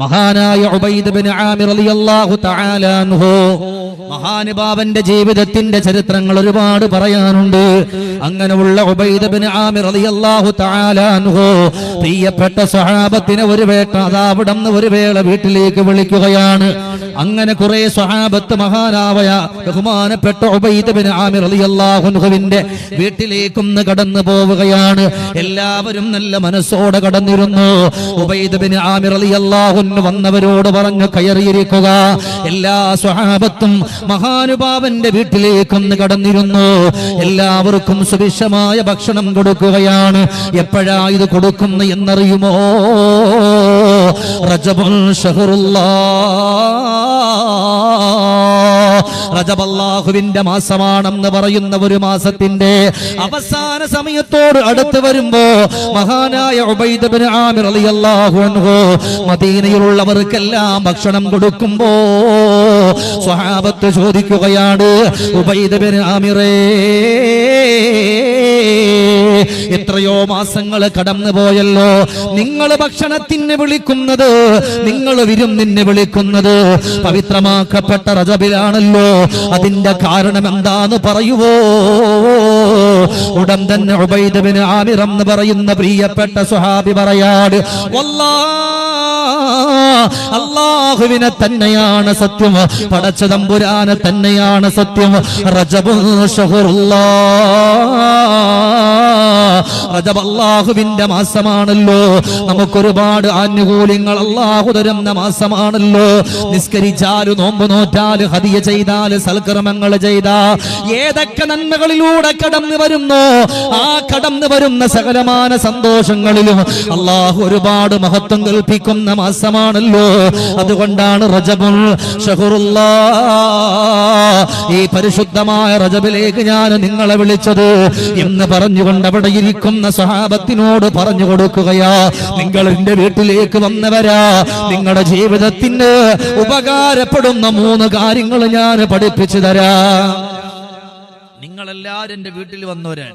മഹാനായ ഉബൈദ് ബിൻ ആമിർ മഹാനുഭാവന്റെ ജീവിതത്തിന്റെ ചരിത്രങ്ങൾ ഒരുപാട് പറയാനുണ്ട്. അങ്ങനെയുള്ള ഉബൈദ് ബിൻ ആമിർ പ്രിയപ്പെട്ട സ്വഹാബത്തിനെ ഒരു വേട്ട അതാ അവിടുന്ന് ഒരു വേള വീട്ടിലേക്ക് വിളിക്കുകയാണ്. അങ്ങനെ കുറെ സ്വഹാബത്ത് മഹാനാവയ ബഹുമാനപ്പെട്ട ഉബൈദ് ബിൻ ആമിർ റളിയല്ലാഹു അൻഹുവിന്റെ വീട്ടിലേക്കൊന്ന് കടന്നു പോവുകയാണ്. എല്ലാവരും നല്ല മനസ്സോടെ കടന്നിരുന്നു. ഉബൈദ് ബിൻ ആമിർ റളിയല്ലാഹു വന്നവരോട് പറഞ്ഞു കയറിയിരിക്കുക. എല്ലാ സ്വഹാബത്തും മഹാനുഭാവന്റെ വീട്ടിലേക്കൊന്ന് കടന്നിരുന്നു. എല്ലാവർക്കും സുവിശമായ ഭക്ഷണം കൊടുക്കുകയാണ്. എപ്പോഴാ ഇത് കൊടുക്കുന്നു എന്നറിയുമോ? റജബുൽ ഷഹറുല്ലാ. റജബല്ലാഹുവിന്റെ മാസമാണെന്ന് പറയുന്ന ഒരു മാസത്തിന്റെ അവസാന സമയത്തോട് അടുത്ത് വരുമ്പോ മഹാനായ ആമിർ മദീനയിലുള്ളവർക്കെല്ലാം ഭക്ഷണം കൊടുക്കുമ്പോ സ്വഹാബത്ത് ചോദിക്കുകയാണ് ഉബൈദ് ബിൻ ആമിറേ എത്രയോ മാസങ്ങൾ കടന്നു പോയല്ലോ. നിങ്ങൾ ഭക്ഷണത്തിന് വിളിക്കുന്നത് നിങ്ങൾ വിരുന്നിന് വിളിക്കുന്നത് പവിത്രമാക്കപ്പെട്ട റജബിലാണല്ലോ. അതിന്റെ കാരണം എന്താന്ന് പറയുവോ? ഉടൻ തന്നെ ഉബൈദബിന് ആമിർ എന്ന് പറയുന്ന പ്രിയപ്പെട്ട സുഹാബി പറയാട് വല്ലാ അള്ളാഹുവിനെ തന്നെയാണ് സത്യം. പടച്ച തമ്പുരാനെ തന്നെയാണ് സത്യം. റജബുൽ റജബ് മാസമാണല്ലോ. നമുക്കൊരുപാട് ആനുകൂല്യങ്ങൾ അള്ളാഹു തരുന്ന മാസമാണല്ലോ. നിസ്കരിച്ചാൽ നോമ്പ് നോറ്റാൽ ഹതിയ ചെയ്താൽ സൽക്രമങ്ങൾ ചെയ്താ. ഏതൊക്കെ നന്മകളിലൂടെ കടന്നു വരുന്നു ആ കടന്നു വരുന്ന സകലമാന സന്തോഷങ്ങളിലും അള്ളാഹു ഒരുപാട് മഹത്വം കൽപ്പിക്കുന്ന മാസമാണല്ലോ. അതുകൊണ്ടാണ് റജബുൽ ഈ പരിശുദ്ധമായ റജബിലേക്ക് ഞാൻ നിങ്ങളെ വിളിച്ചത് എന്ന് പറഞ്ഞുകൊണ്ട് അവിടെ ഇരിക്കുന്ന സഹാബത്തിനോട് പറഞ്ഞു കൊടുക്കുകയാ. നിങ്ങൾ എന്റെ വീട്ടിലേക്ക് വന്നവരാ. നിങ്ങളുടെ ജീവിതത്തിന് ഉപകാരപ്പെടുന്ന മൂന്ന് കാര്യങ്ങൾ ഞാൻ പഠിപ്പിച്ചു തരാം. നിങ്ങളെല്ലാരും എന്റെ വീട്ടിൽ വന്നവരാൻ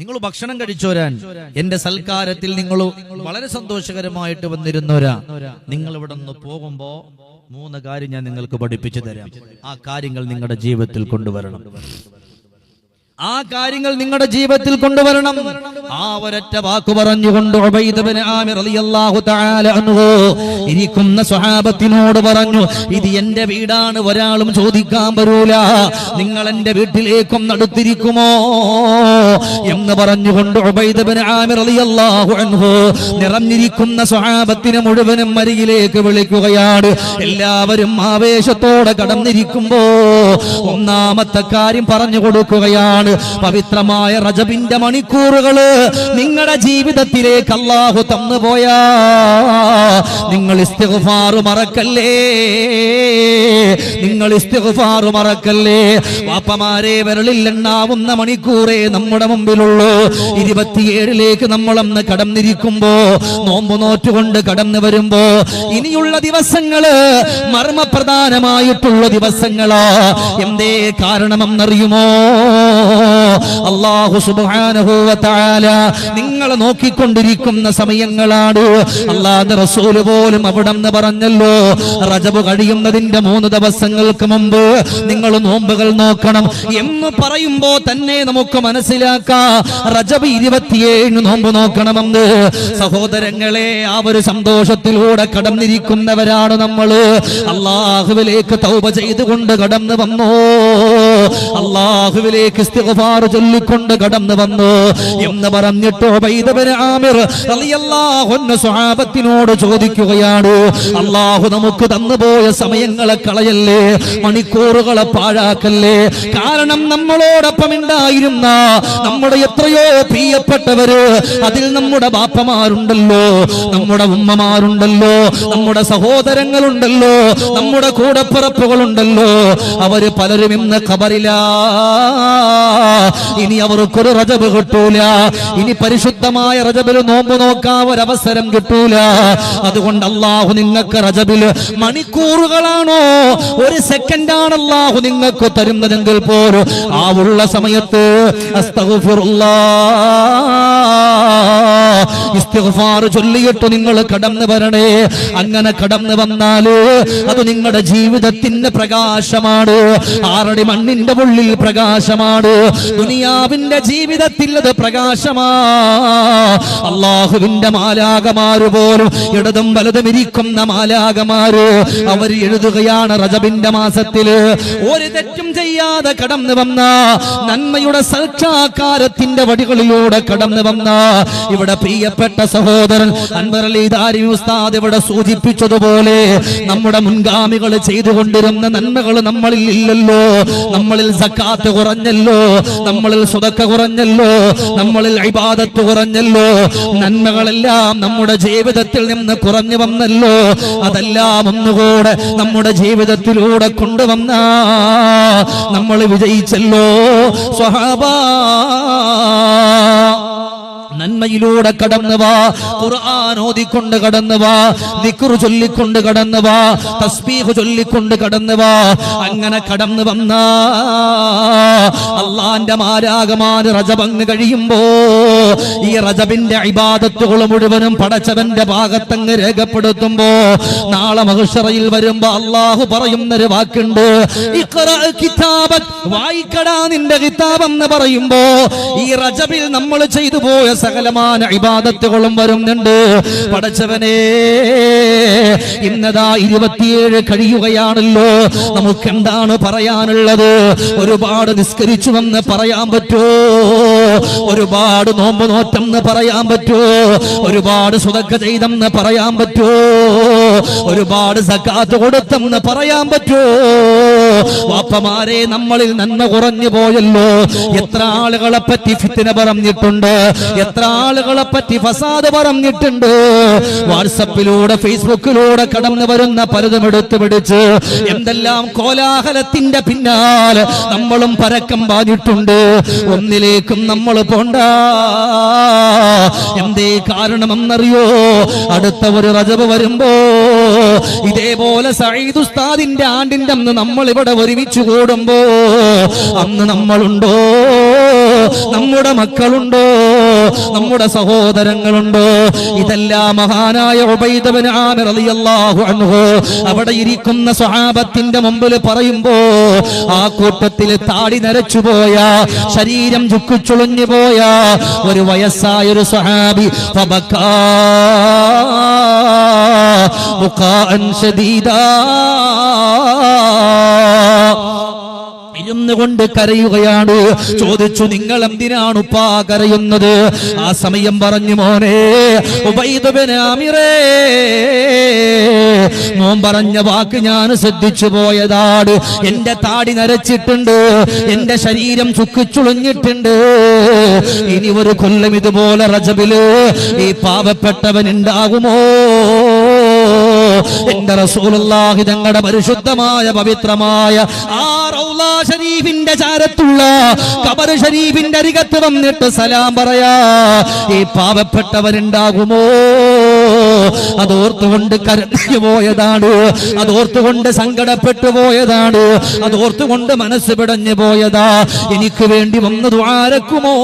നിങ്ങൾ ഭക്ഷണം കഴിച്ചോരാൻ. എന്റെ സൽക്കാരത്തിൽ നിങ്ങൾ വളരെ സന്തോഷകരമായിട്ട് വന്നിരുന്നവരാ. നിങ്ങൾ ഇവിടെ നിന്ന് പോകുമ്പോ മൂന്ന് കാര്യം ഞാൻ നിങ്ങൾക്ക് പഠിപ്പിച്ചു തരാം. ആ കാര്യങ്ങൾ നിങ്ങളുടെ ജീവിതത്തിൽ കൊണ്ടുവരണം. ആ കാര്യങ്ങൾ നിങ്ങളുടെ ജീവിതത്തിൽ കൊണ്ടുവരണം. ആ ഒരൊറ്റ വാക്ക് പറഞ്ഞുകൊണ്ട് ഇരിക്കുന്ന സ്വഹാബത്തിനോട് പറഞ്ഞു ഇത് എന്റെ വീടാണ് ഒരാളും ചോദിക്കാൻ വരൂല. നിങ്ങൾ എന്റെ വീട്ടിലേക്കും നടത്തിരിക്കുമോ? എന്ന് പറഞ്ഞുകൊണ്ട് നിറഞ്ഞിരിക്കുന്ന സ്വഹാബത്തിനെ മുഴുവനും മരിയിലേക്ക് വിളിക്കുകയാണ്. എല്ലാവരും ആവേശത്തോടെ കടന്നിരിക്കുമ്പോ ഒന്നാമത്തെ കാര്യം പറഞ്ഞു കൊടുക്കുകയാണ്. പവിത്രമായ റജബിന്റെ മണിക്കൂറുകൾ നിങ്ങളുടെ ജീവിതത്തിലേക്ക് അള്ളാഹു തന്നുപോയാ നിങ്ങൾ ഇസ്തിഗ്ഫാറ് മറക്കല്ലേ? നിങ്ങൾ ഇസ്തിഗ്ഫാറ് മറക്കല്ലേ? വാപ്പമാരെ എണ്ണാവുന്ന മണിക്കൂറേ നമ്മുടെ മുമ്പിലുള്ളൂ. ഇരുപത്തിയേഴിലേക്ക് നമ്മളന്ന് കടന്നിരിക്കുമ്പോ നോമ്പ് നോറ്റുകൊണ്ട് കടന്നു വരുമ്പോ ഇനിയുള്ള ദിവസങ്ങൾ മർമ്മപ്രധാനമായിട്ടുള്ള ദിവസങ്ങളാ. എന്തേ കാരണമെന്നറിയുമോ? നിങ്ങൾ നോക്കിക്കൊണ്ടിരിക്കുന്ന സമയങ്ങളാണ്. അല്ലാതെ റസൂൽ പോലും അവിടെ നിന്ന് പറഞ്ഞല്ലോ റജബ് കഴിയുന്നതിന്റെ മൂന്ന് ദിവസങ്ങൾക്ക് മുമ്പ് നിങ്ങൾ നോമ്പുകൾ നോക്കണം എന്ന് പറയുമ്പോ തന്നെ നമുക്ക് മനസ്സിലാക്കാം. റജബ് ഇരുപത്തിയേഴ് നോമ്പ് നോക്കണമെന്ന്. സഹോദരങ്ങളെ ആ ഒരു സന്തോഷത്തിലൂടെ കടന്നിരിക്കുന്നവരാണ് നമ്മൾ അള്ളാഹുവിലേക്ക് തൗപ ചെയ്തുകൊണ്ട് കടന്നു വന്നോ. അള്ളാഹുവിലേക്ക് ചൊല്ലിക്കൊണ്ട് കടന്നു വന്നു. എന്ന് പറഞ്ഞിട്ടോ ആമിർ സ്വഹാബത്തിനോട് ചോദിക്കുകയാണ് അള്ളാഹു നമുക്ക് തന്നുപോയ സമയങ്ങളെ കളയല്ലേ മണിക്കൂറുകളെ പാഴാക്കല്ലേ? കാരണം നമ്മളോടൊപ്പം ഉണ്ടായിരുന്ന നമ്മുടെ എത്രയോ പ്രിയപ്പെട്ടവര് അതിൽ നമ്മുടെ ബാപ്പമാരുണ്ടല്ലോ നമ്മുടെ ഉമ്മമാരുണ്ടല്ലോ നമ്മുടെ സഹോദരങ്ങളുണ്ടല്ലോ നമ്മുടെ കൂടപ്പിറപ്പുകളുണ്ടല്ലോ. അവർ പലരും ഇന്ന് ഖബറിലാ ഇനി അവർക്കൊരു റജബ് കിട്ടൂല. ഇനി പരിശുദ്ധമായ റജബിൽ നോമ്പ് നോക്കാൻ ഒരവസരം കിട്ടൂല. അതുകൊണ്ട് അള്ളാഹു നിങ്ങൾക്ക് റജബിൽ മണിക്കൂറുകളാണോ? ഒരു സെക്കൻഡാണ് അള്ളാഹു നിങ്ങൾക്ക് തരുന്നതെങ്കിൽ പോലും ആ ഉള്ള സമയത്ത് അസ്തഗ്ഫിറുല്ലാഹ് ഇസ്തിഗ്ഫാർ ചൊല്ലിയിട്ട് നിങ്ങൾ കടന്നു വരണേ. അങ്ങനെ കടന്നു വന്നാൽ അത് നിങ്ങളുടെ ജീവിതത്തിന്റെ പ്രകാശമാണ്. ആറടി മണ്ണിന്റെ ഉള്ളിൽ പ്രകാശമാണ്. ദുനിയാവിന്റെ ജീവിതത്തിൽ അത് പ്രകാശമാ. അള്ളാഹുവിന്റെ മാലാകമാര് പോലും ഇടതും വലതും ഇരിക്കുന്ന മാലാകമാര് അവർ എഴുതുകയാണ് റജബിന്റെ മാസത്തിൽ ഒരു തെറ്റും ചെയ്യാതെ കടന്നു വന്ന നന്മയുടെ സാക്ഷാകാരത്തിന്റെ വടികളിലൂടെ കടന്നു വന്ന ഇവിടെ പ്രിയപ്പെട്ട സഹോദരൻ അൻവറലി അലി ദാരി ഉസ്താദ് ഇവിടെ സൂചിപ്പിച്ചതുപോലെ നമ്മുടെ മുൻഗാമികൾ ചെയ്തുകൊണ്ടിരുന്ന നന്മകൾ നമ്മളിൽ ഇല്ലല്ലോ. നമ്മളിൽ സക്കാത്ത് കുറഞ്ഞല്ലോ. നമ്മളിൽ സുതക്ക കുറഞ്ഞല്ലോ. നമ്മളിൽ ഇബാദത്ത് കുറഞ്ഞല്ലോ. നന്മകളെല്ലാം നമ്മുടെ ജീവിതത്തിൽ നിന്ന് കുറഞ്ഞു വന്നല്ലോ. അതെല്ലാം ഒന്നുകൂടെ നമ്മുടെ ജീവിതത്തിലൂടെ കൊണ്ടുവന്ന നമ്മൾ വിജയിച്ചല്ലോ. സ്വഹാബാ. നന്മയിലൂടെ കടന്നു വാ. ഖുർആൻ ഓതിക്കൊണ്ട് കടന്നു വാ. ദിക്ർ ചൊല്ലിക്കൊണ്ട് കടന്നു വാ. തസ്ബീഹ് ചൊല്ലിക്കൊണ്ട് കടന്നു വാ. അങ്ങനെ കടന്നു വന്ന. അള്ളാന്റെ മാരാകമാൻ റജബങ്ങ് കഴിയുമ്പോ ഈ റജബിന്റെ ഇബാദത്തുകൾ മുഴുവനും പടച്ചവന്റെ ഭാഗത്തങ്ങ് രേഖപ്പെടുത്തുമ്പോ നാളെ മഹുഷറയിൽ വരുമ്പോ അള്ളാഹു പറയുന്നൊരു വാക്കുണ്ട്. വായിക്കടാ നിന്റെ കിതാബ് എന്ന് പറയുമ്പോ ഈ റജബിൽ നമ്മൾ ചെയ്തു പോയ സകലമാന ഇബാദത്തുകളും വരുന്നുണ്ട്. പടച്ചവനെ ഇന്നതാ ഇരുപത്തിയേഴ് കഴിയുകയാണല്ലോ. നമുക്ക് എന്താണ് പറയാനുള്ളത്? ഒരുപാട് നിസ്കരിച്ചു എന്ന് പറയാൻ പറ്റുമോ ഒരുപാട് നോമ്പ് നോറ്റെന്ന് പറയാൻ പറ്റുമോ ഒരുപാട് സുതക്ക ചെയ്തെന്ന് പറയാൻ പറ്റുമോ ഒരുപാട് സക്കാത്ത് കൊടുത്തെന്ന് പറയാൻ പറ്റുമോ വാപ്പമാരെ നമ്മളിൽ നന്മ കുറഞ്ഞു പോയല്ലോ. എത്ര ആളുകളെ പറ്റി ഫിത്തിന പറഞ്ഞിട്ടുണ്ട്? എത്ര ആളുകളെ പറ്റി ഫസാദ് പറഞ്ഞിട്ടുണ്ട്? വാട്സപ്പിലൂടെ ഫേസ്ബുക്കിലൂടെ കടന്നു വരുന്ന പലതും എടുത്തു പിടിച്ച് എന്തെല്ലാം കോലാഹലത്തിന്റെ പിന്നാലെ നമ്മളും പരക്കം പാഞ്ഞിട്ടുണ്ട്. ഒന്നിലേക്കും നമ്മൾ പോണ്ട. എന്തേ കാരണമെന്നറിയോ? അടുത്ത ഒരു റജബ് വരുമ്പോ ഇതേപോലെ സയ്യിദ് ഉസ്താദിന്റെ ആണ്ടിന്റെ അന്ന് നമ്മൾ ഇവിടെ ഒരുമിച്ച് കൂടുമ്പോ അന്ന് നമ്മളുണ്ടോ? നമ്മുടെ മക്കളുണ്ടോ? നമ്മുടെ സഹോദരങ്ങളുണ്ടോ? ഇതെല്ലാം മഹാനായ ഉബൈദബിൻ ആമിർ റളിയല്ലാഹു അൻഹു അവിടെ ഇരിക്കുന്ന സ്വഹാബത്തിന്റെ മുമ്പിൽ പറയുമ്പോ ആ കൂട്ടത്തിൽ താടി നരച്ചു പോയ ശരീരം ചുക്കുച്ചുളുഞ്ഞു പോയ ഒരു വയസ്സായ ഒരു സ്വഹാബി ശദീദാ. ഇരുന്ന് കൊണ്ട് കരയുകയാണ്. ചോദിച്ചു നിങ്ങൾ എന്തിനാണ് ഉപ്പാ കരയുന്നത്? ആ സമയം പറഞ്ഞു മോനെ ആമിറേ മോൻ പറഞ്ഞ വാക്ക് ഞാൻ ശ്രദ്ധിച്ചു പോയതാണ്. എന്റെ താടി നരച്ചിട്ടുണ്ട് എന്റെ ശരീരം ചുക്കിച്ചുളിഞ്ഞിട്ടുണ്ട് ഇനി ഒരു കൊല്ലം ഇതുപോലെ റജബിൽ ഈ പാവപ്പെട്ടവൻ ഉണ്ടാകുമോ? എന്റെ റസൂലുള്ളാഹി തങ്ങളുടെ പരിശുദ്ധമായ പവിത്രമായ ആ റൗലാ ഷരീഫിന്റെ ചാരത്തുള്ള ഖബർ ഷരീഫിന്റെ അരികത്ത് വന്നിട്ട് സലാം പറയാ ഈ പാവപ്പെട്ടവരുണ്ടാകുമോ? അതോർത്തുകൊണ്ട് കരഞ്ഞു പോയതാണ് അതോർത്തുകൊണ്ട് സങ്കടപ്പെട്ടു പോയതാണ് അതോർത്തുകൊണ്ട് മനസ്സ് പിടഞ്ഞു പോയതാ എനിക്ക് വേണ്ടി വന്നത് ദ്വാരക്കുമോ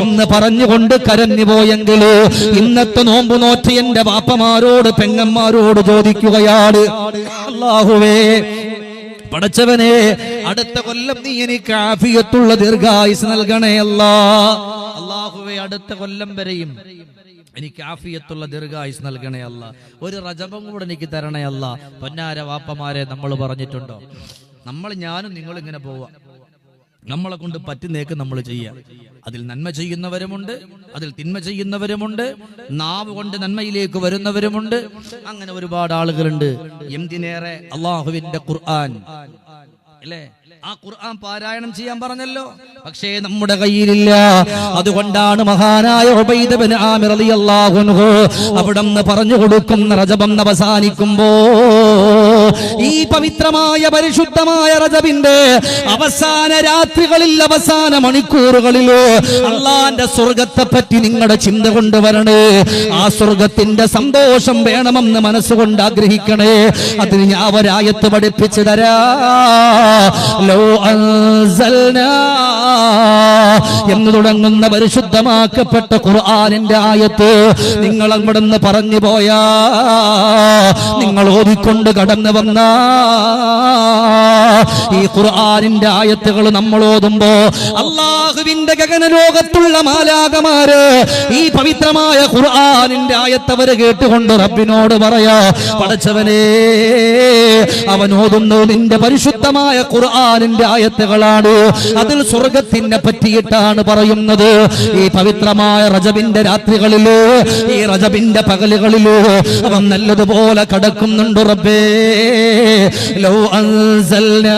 എന്ന് പറഞ്ഞുകൊണ്ട് കരഞ്ഞു പോയെങ്കിൽ ഇന്നത്തെ നോമ്പ് നോറ്റ എന്റെ വാപ്പമാരോട് പെങ്ങന്മാരോട് ചോദിക്കുകയാണ്. അള്ളാഹുവേ പടച്ചവനെ അടുത്ത കൊല്ലം നീ എനിക്ക് ആഫിയത്തുള്ള ദീർഘായുസ് നൽകണേ അല്ലാ. അള്ളാഹുവേ അടുത്ത കൊല്ലം വരെയും എനിക്ക് ആഫിയത്തുള്ള ദീർഘായുസ് നൽകണേ അല്ല. ഒരു റജബം കൂടെ എനിക്ക് തരണേ അല്ല. പൊന്നാര വാപ്പമാരെ നമ്മൾ പറഞ്ഞിട്ടുണ്ടോ? നമ്മൾ ഞാനും നിങ്ങളിങ്ങനെ പോവാ. നമ്മളെ കൊണ്ട് പറ്റുന്നേക്ക് നമ്മൾ ചെയ്യാം അതിൽ നന്മ ചെയ്യുന്നവരുമുണ്ട് അതിൽ തിന്മ ചെയ്യുന്നവരുമുണ്ട് നാവ് കൊണ്ട് നന്മയിലേക്ക് വരുന്നവരുമുണ്ട്. അങ്ങനെ ഒരുപാട് ആളുകളുണ്ട്. എന്തിനേറെ അള്ളാഹുവിന്റെ ഖുർആൻ. അല്ലേ? ആ ഖുർആൻ പാരായണം ചെയ്യാൻ പറഞ്ഞല്ലോ. പക്ഷേ നമ്മുടെ കയ്യിലില്ല. അതുകൊണ്ടാണ് മഹാനായ ആമിർ അവിടുന്ന് പറഞ്ഞു കൊടുക്കുന്ന രജപം അവസാനിക്കുമ്പോ ഈ പവിത്രമായ പരിശുദ്ധമായ റജബിന്റെ അവസാന രാത്രികളിൽ അവസാന മണിക്കൂറുകളിലോ അള്ളാന്റെ സ്വർഗത്തെ പറ്റി നിങ്ങളുടെ ചിന്ത കൊണ്ടുവരണേ. ആ സ്വർഗത്തിന്റെ സന്തോഷം വേണമെന്ന് മനസ്സുകൊണ്ട് ആഗ്രഹിക്കണേ. അതിന് ഞാൻ ഒരായത്ത് പഠിപ്പിച്ചു തരാ. എന്ന് തുടങ്ങുന്ന പരിശുദ്ധമാക്കപ്പെട്ട ഖുർആനിന്റെ ആയത്ത് നിങ്ങൾ അവിടുന്ന് പറഞ്ഞു പോയാ. നിങ്ങൾ ഓതിക്കൊണ്ട് കടന്നു വന്ന ഈ ഖുർആാനിന്റെ ആയത്തുകൾ നമ്മൾ ഓതുമ്പോ അള്ളാഹുവിന്റെ ഗഗനലോകത്തുള്ള മാലാകമാര് ഈ പവിത്രമായ ഖുർആാനിന്റെ ആയത്തവര് കേട്ടുകൊണ്ട് റബ്ബിനോട് പറയാ പടച്ചവനെ അവൻ ഓതുന്നു നിന്റെ പരിശുദ്ധമായ ഖുർആാനിന്റെ ആയത്തുകളാണ്. അതിൽ സ്വർഗത്തിനെ പറ്റിയിട്ടാണ് പറയുന്നത്. ഈ പവിത്രമായ റജബിന്റെ രാത്രികളിലോ ഈ റജബിന്റെ പകലുകളിലോ അവൻ നല്ലതുപോലെ കടക്കുന്നുണ്ട് റബ്ബേ. ലോ അൻസൽനാ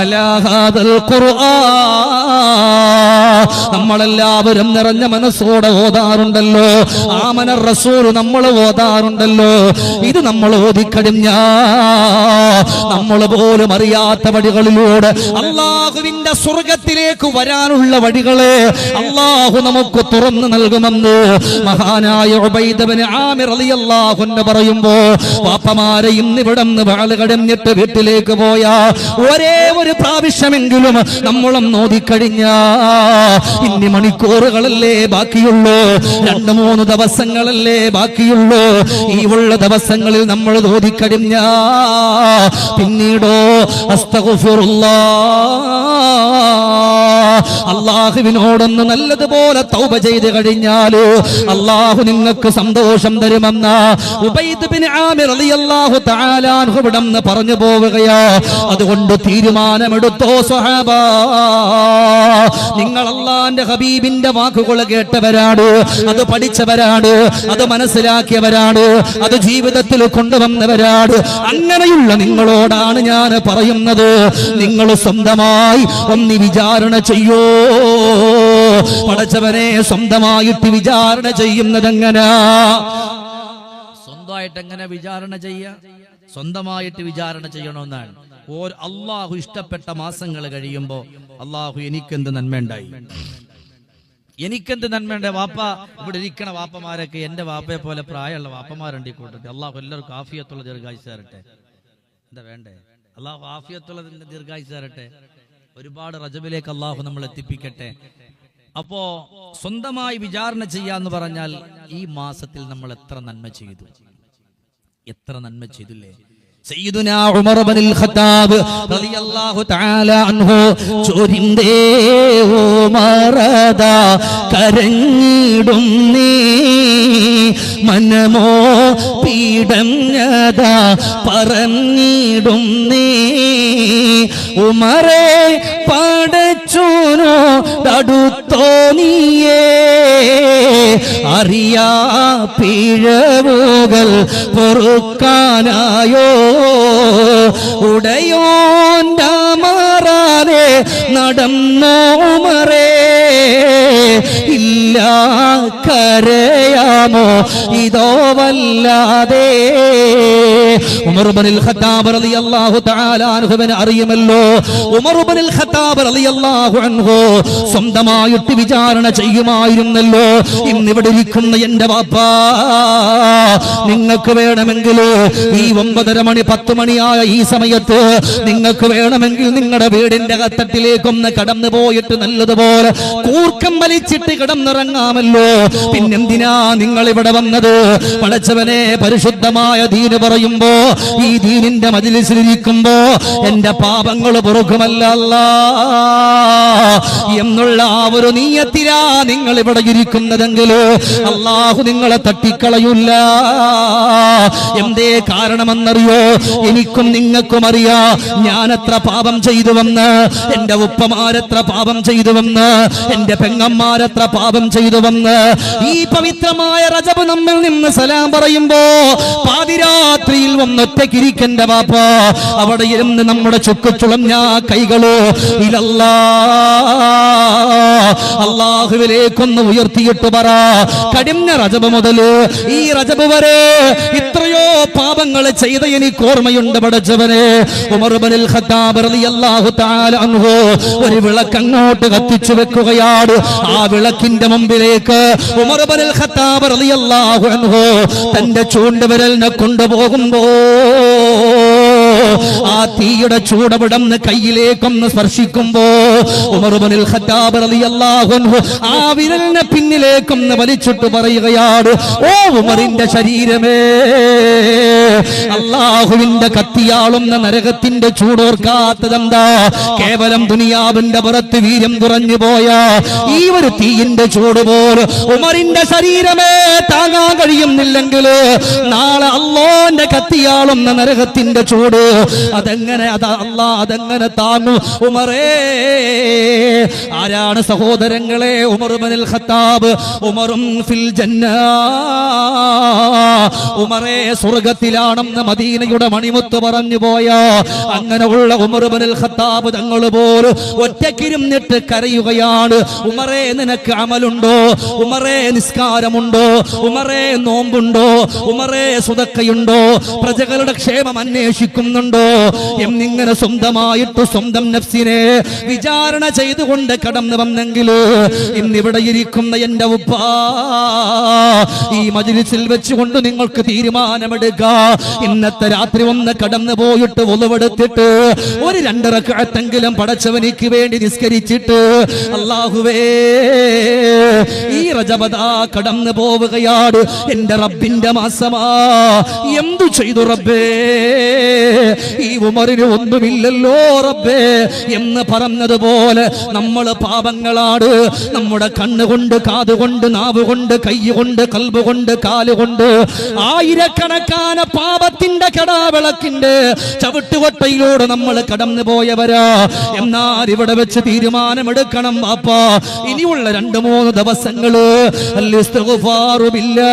അലാ ഹാദൽ ഖുർആൻ നമ്മളെല്ലാവരും നിറഞ്ഞ മനസ്സോടെ ഓതാറുണ്ടല്ലോ. ആമന റസൂൽ നമ്മൾ ഓതാറുണ്ടല്ലോ. ഇത് നമ്മൾ ഓതിക്കഴിഞ്ഞ നമ്മൾ പോലും അറിയാത്ത വഴികളിലൂടെ അള്ളാഹുവിന്റെ സ്വർഗത്തിലേക്ക് വരാനുള്ള വഴികളെ അള്ളാഹു നമുക്ക് തുറന്നു നൽകുമെന്ന് മഹാനായ ആമിർ റളിയല്ലാഹു അൻഹു പറയുമ്പോ പാപ്പമാരെ ഇന്ന് ഇവിടെ നിന്ന് വാൾ വീട്ടിലേക്ക് പോയ ഒരേ ഒരു പ്രാവശ്യമെങ്കിലും നമ്മളും നോദിക്കഴിഞ്ഞ ഇനി മണിക്കൂറുകളല്ലേ ബാക്കിയുള്ളൂ. രണ്ടു മൂന്ന് ദിവസങ്ങളല്ലേ ബാക്കിയുള്ളൂ. ഈ ഉള്ള ദിവസങ്ങളിൽ നമ്മൾ നോദിക്കഴിഞ്ഞ പിന്നീടോ അസ്തഗുഫിറുല്ലാ. അള്ളാഹുവിനോടൊന്ന് നല്ലതുപോലെ തൗബ ചെയ്ത് കഴിഞ്ഞാൽ അള്ളാഹു നിങ്ങൾക്ക് സന്തോഷം തരുമെന്ന. ഉബൈദ് ബിൻ ആമിർ റളിയല്ലാഹു തആല അൻഹു ഇവിടുന്ന് പറഞ്ഞു പോവുകയാ. അതുകൊണ്ട് തീരുമാനമെടുത്തോ സ്വഹാബ. നിങ്ങൾ അള്ളാന്റെ ഹബീബിന്റെ വാക്കുകൾ കേട്ടവരാണ് അത് പഠിച്ചവരാണ് അത് മനസ്സിലാക്കിയവരാണ് അത് ജീവിതത്തിൽ കൊണ്ടുവന്നവരാണ്. അങ്ങനെയുള്ള നിങ്ങളോടാണ് ഞാൻ പറയുന്നത്. നിങ്ങൾ സ്വന്തമായി ഒന്ന് വിചാരണ ചെയ്യോ. പടച്ചവനെ സ്വന്തമായിട്ട് വിചാരണ ചെയ്യുന്നത് എങ്ങനാ സ്വന്തമായിട്ട് എങ്ങനെ വിചാരണ ചെയ്യ? സ്വന്തമായിട്ട് വിചാരണ ചെയ്യണമെന്നാണ്. ഓരോ അള്ളാഹു ഇഷ്ടപ്പെട്ട മാസങ്ങൾ കഴിയുമ്പോൾ അള്ളാഹു എനിക്കെന്ത് നന്മയുണ്ടായി? എനിക്കെന്ത് നന്മയുണ്ട് വാപ്പ ഇവിടെ ഇരിക്കണ വാപ്പമാരൊക്കെ എന്റെ വാപ്പയെ പോലെ പ്രായമുള്ള വാപ്പമാരുണ്ട് ഈ കൂട്ടത്തിൽ. അള്ളാഹു എല്ലാവർക്കും ആഫിയത്തുള്ള ദീർഘായുസ് തരട്ടെ. എന്താ വേണ്ടേ? അള്ളാഹു ആഫിയത്തുള്ള ദീർഘായുസ് തരട്ടെ. ഒരുപാട് റജബിലേക്ക് അള്ളാഹു നമ്മൾ എത്തിപ്പിക്കട്ടെ. അപ്പോ സ്വന്തമായി വിചാരണ ചെയ്യാന്ന് പറഞ്ഞാൽ ഈ മാസത്തിൽ നമ്മൾ എത്ര നന്മ ചെയ്തു? എത്ര നന്മ ചെയ്തില്ലേ? കരഞ്ഞിടും നീ മനമോ പീഡഞ്ഞത പറഞ്ഞിടും നീ ഉമറേ പടച്ചോനോ അടുത്തോ നീയേ അറിയാ പിഴവുകൾ പൊറുക്കാനായോ ഉടയോന്റെ മാറാതെ നടന്നോമറേ. ഇല്ല കരയാമോ ഇതോ വല്ലാതെ. ഉമർബനിൽ ഖത്താബ് റളിയല്ലാഹു തആല അൻഹുവിനെ അറിയുമല്ലോ. ഉമർബനിൽ ഖത്താബ് റളിയല്ലാഹു അൻഹു സ്വന്തമായിട്ട് വിചാരണ ചെയ്യുമായിരുന്നല്ലോ. ഇന്നിവിടെ ഇരിക്കുന്ന എന്റെ വാപ്പ നിങ്ങൾക്ക് വേണമെങ്കിൽ ഈ ഒമ്പതര മണി പത്ത് മണിയായ ഈ സമയത്ത് നിങ്ങൾക്ക് വേണമെങ്കിൽ നിങ്ങളുടെ വീടിന്റെ കത്തട്ടിലേക്കൊന്ന് കടന്നു പോയിട്ട് നല്ലതുപോലെ കൂർക്കം വലിച്ചിട്ട് കിടന്നിറങ്ങാമല്ലോ. പിന്നെന്തിനാ നിങ്ങൾ ഇവിടെ വന്നത്? പടച്ചവനെ പരിശുദ്ധമായ ദീന് പറയുമ്പോ ഈ ദീനിന്റെ മജിലിസിലിരിക്കുമ്പോ എന്റെ പാപങ്ങൾ പൊറുക്കുമല്ല എന്നുള്ള ആ ഒരു നീയത്തിലാ നിങ്ങൾ ഇവിടെ ഇരിക്കുന്നതെങ്കിലോ അള്ളാഹു നിങ്ങളെ തട്ടിക്കളയൂല്ല. എന്തേ കാരണമെന്നറിയോ? എനിക്കും നിങ്ങൾക്കും അറിയാ ഞാൻ എത്ര പാപം ചെയ്തുവെന്ന് എന്റെ ഉപ്പമാരെത്ര പാപം ചെയ്തുവെന്ന് എന്റെ പെങ്ങന്മാരെത്ര പാപം ചെയ്തുവെന്ന് ഈ പവിത്രമായ റജബ് നമ്മിൽ നിന്ന് സലാം പറയുമ്പോ പാതിരാത്രിയിൽ വന്നൊറ്റക്കിരിക്കന്റെ വാപ്പ അവിടെ ഇരുന്ന് നമ്മുടെ ചുക്കുചുളഞ്ഞ കൈകളോ ഇതല്ല അള്ളാഹുവിലേക്കൊന്ന് ഉയർത്തിയിട്ട് പറ. കടിഞ്ഞ റജബ് മുതൽ ഈ റജബ് വരെ ഇത്രയോ പാപങ്ങൾ ചെയ്ത എനിക്ക് ഓർമ്മയുണ്ട് പടച്ചവനെ. ഒരു വിളക്ക് അങ്ങോട്ട് കത്തിച്ചു വെക്കുകയാണ്. ആ വിളക്കിന്റെ മുമ്പിലേക്ക് ഉമർബനിൽ ഖത്താബ് റളിയല്ലാഹു അൻഹു തന്റെ ചൂണ്ടുവിരലിനെ കൊണ്ടുപോകുമ്പോ ആ തീയുടെ ചൂടവിടന്ന് കയ്യിലേക്കൊന്ന് സ്പർശിക്കുമ്പോ ഉമർബനിൽ ഖത്താബ് റളിയല്ലാഹു ആ വിരലിനെ പിന്നിലേക്കൊന്ന് വലിച്ചിട്ട് പറയുകയാണ് ഓ ഉമറിന്റെ ശരീരമേ അള്ളാഹുവിന്റെ കത്തിയാളുന്ന നരകത്തിന്റെ ചൂടോർക്കാത്തതെന്താ? കേവലം ദുനിയാവിന്റെ പുറത്ത് വീര്യം തുറഞ്ഞു പോയ ഈ ഒരു തീയിന്റെ ചൂട് പോലും ഉമറിന്റെ ശരീരമേ താങ്ങാൻ കഴിയുന്നില്ലെങ്കിൽ നാളെ അള്ളോന്റെ കത്തിയാളുന്ന നരകത്തിന്റെ ചൂട് അതെങ്ങനെ അതാ അല്ലാ അതെങ്ങനെ താങ്ങും? ഉമറേ ആരാണ് സഹോദരങ്ങളെ? ഉമറുമനിൽ ഖത്താബ് ഉമറും ഫിൽ ജന്ന. ഉമറേ സ്വർഗത്തിലാണെന്ന് മദീനയുടെ മണിമുത്ത് പറഞ്ഞു പോയ. അങ്ങനെ ഉള്ള ഉമറുബനിൽ ഖത്താബ് തങ്ങൾ പോലും ഒറ്റക്കിരുന്നിട്ട് കരയുകയാണ്. ഉമറേ നിനക്ക് അമലുണ്ടോ? ഉമറേ നിസ്കാരമുണ്ടോ? ഉമറേ നോമ്പുണ്ടോ? ഉമറേ സുതക്കയുണ്ടോ? പ്രജകളുടെ ക്ഷേമം അന്വേഷിക്കുന്നുണ്ടോ? എന്നിങ്ങനെ സ്വന്തമായിട്ട് സ്വന്തം നഫ്സിനെ വിചാരണ ചെയ്തുകൊണ്ട് കടന്നു വന്നെങ്കിൽ ഇന്നിവിടെ ഇരിക്കുന്ന എന്റെ ഉപ്പ ഈ മജിലിസിൽ വെച്ചുകൊണ്ട് നിങ്ങൾക്ക് തീരുമാനമെടുക്ക. ഇന്നത്തെ രാത്രി ഒന്ന് കടന്നു പോയിട്ട് ഒളിവെടുത്തിട്ട് ഒരു രണ്ടിറക്കത്തെങ്കിലും പടച്ചവനിക്ക് വേണ്ടി നിസ്കരിച്ചിട്ട് അള്ളാഹുവേ ഈ റജബദാ കടന്നു പോവുകയാണ് എന്റെ റബ്ബിന്റെ മാസമാ. എന്തു ചെയ്തു റബ്ബേ? ഈ ഉമറിന് ഒന്നുമില്ലല്ലോ റബ്ബേ. എന്ന് പറഞ്ഞതുപോലെ നമ്മൾ പാപങ്ങളാണ് നമ്മുടെ കണ്ണുകൊണ്ട് കാതുകൊണ്ട് നാവുകൊണ്ട് കൈകൊണ്ട് കൽബുകൊണ്ട് കാലുകൊണ്ട് ആയിരക്കണക്കാന പാപത്തിന്റെ കടാവിളക്കിന്റെ ചവിട്ടുകൊട്ടയിലൂടെ നമ്മൾ കടന്നു പോയവരാ എന്നാൽ ഇവിടെ വെച്ച് തീരുമാനമെടുക്കണം പാപ്പാ ഇനിയുള്ള രണ്ട് മൂന്ന് ദിവസങ്ങൾ ബില്ലാ